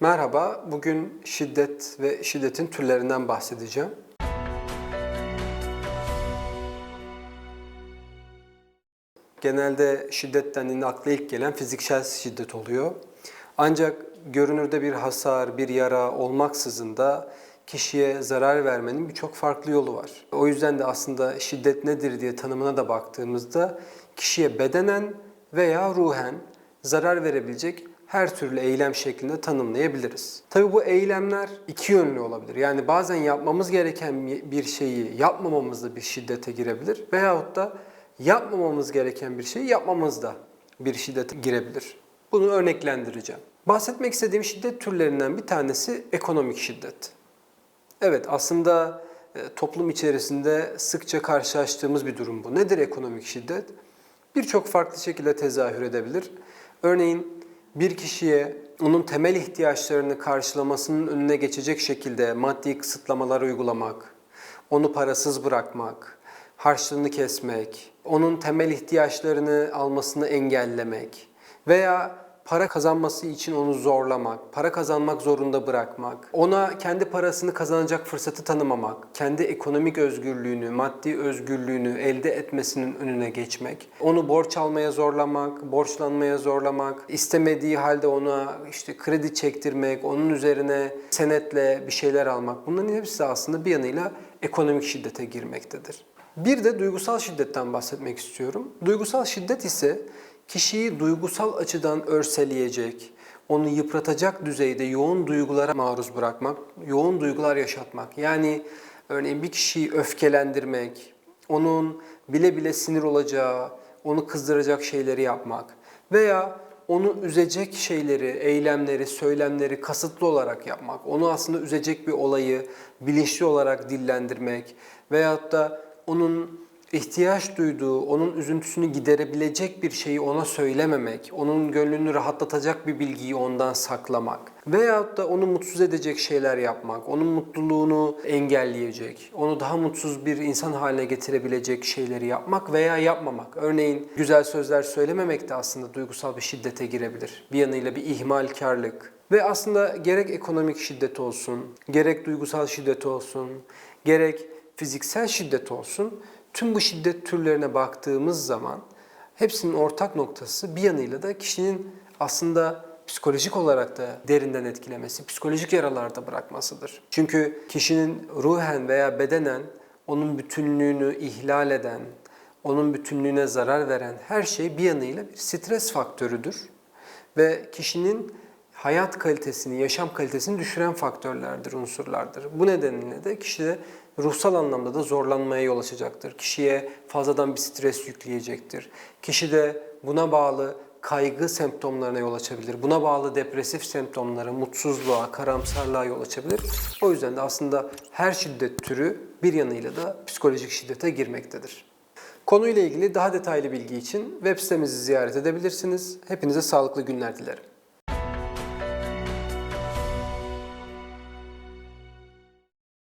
Merhaba, bugün şiddet ve şiddetin türlerinden bahsedeceğim. Genelde şiddet dendiğinde akla ilk gelen fiziksel şiddet oluyor. Ancak görünürde bir hasar, bir yara olmaksızın da kişiye zarar vermenin birçok farklı yolu var. O yüzden de aslında şiddet nedir diye tanımına da baktığımızda kişiye bedenen veya ruhen zarar verebilecek her türlü eylem şeklinde tanımlayabiliriz. Tabii bu eylemler iki yönlü olabilir. Yani bazen yapmamız gereken bir şeyi yapmamamız da bir şiddete girebilir veyahut da yapmamamız gereken bir şeyi yapmamız da bir şiddete girebilir. Bunu örneklendireceğim. Bahsetmek istediğim şiddet türlerinden bir tanesi ekonomik şiddet. Evet aslında e, toplum içerisinde sıkça karşılaştığımız bir durum bu. Nedir ekonomik şiddet? Birçok farklı şekilde tezahür edebilir. Örneğin bir kişiye onun temel ihtiyaçlarını karşılamasının önüne geçecek şekilde maddi kısıtlamalar uygulamak, onu parasız bırakmak, harçlığını kesmek, onun temel ihtiyaçlarını almasını engellemek veya para kazanması için onu zorlamak, para kazanmak zorunda bırakmak, ona kendi parasını kazanacak fırsatı tanımamak, kendi ekonomik özgürlüğünü, maddi özgürlüğünü elde etmesinin önüne geçmek, onu borç almaya zorlamak, borçlanmaya zorlamak, istemediği halde ona işte kredi çektirmek, onun üzerine senetle bir şeyler almak. Bunların hepsi aslında bir yanıyla ekonomik şiddete girmektedir. Bir de duygusal şiddetten bahsetmek istiyorum. Duygusal şiddet ise kişiyi duygusal açıdan örseleyecek, onu yıpratacak düzeyde yoğun duygulara maruz bırakmak, yoğun duygular yaşatmak. Yani örneğin bir kişiyi öfkelendirmek, onun bile bile sinir olacağı, onu kızdıracak şeyleri yapmak veya onu üzecek şeyleri, eylemleri, söylemleri kasıtlı olarak yapmak, onu aslında üzecek bir olayı bilinçli olarak dillendirmek veyahut da onun ihtiyaç duyduğu, onun üzüntüsünü giderebilecek bir şeyi ona söylememek, onun gönlünü rahatlatacak bir bilgiyi ondan saklamak veyahut da onu mutsuz edecek şeyler yapmak, onun mutluluğunu engelleyecek, onu daha mutsuz bir insan haline getirebilecek şeyleri yapmak veya yapmamak. Örneğin güzel sözler söylememek de aslında duygusal bir şiddete girebilir. Bir yanıyla bir ihmalkarlık. Ve aslında gerek ekonomik şiddet olsun, gerek duygusal şiddet olsun, gerek fiziksel şiddet olsun, tüm bu şiddet türlerine baktığımız zaman hepsinin ortak noktası bir yanıyla da kişinin aslında psikolojik olarak da derinden etkilemesi, psikolojik yaralarda bırakmasıdır. Çünkü kişinin ruhen veya bedenen onun bütünlüğünü ihlal eden, onun bütünlüğüne zarar veren her şey bir yanıyla bir stres faktörüdür. Ve kişinin hayat kalitesini, yaşam kalitesini düşüren faktörlerdir, unsurlardır. Bu nedenle de kişide ruhsal anlamda da zorlanmaya yol açacaktır. Kişiye fazladan bir stres yükleyecektir. Kişi de buna bağlı kaygı semptomlarına yol açabilir. Buna bağlı depresif semptomlara, mutsuzluğa, karamsarlığa yol açabilir. O yüzden de aslında her şiddet türü bir yanıyla da psikolojik şiddete girmektedir. Konuyla ilgili daha detaylı bilgi için web sitemizi ziyaret edebilirsiniz. Hepinize sağlıklı günler dilerim.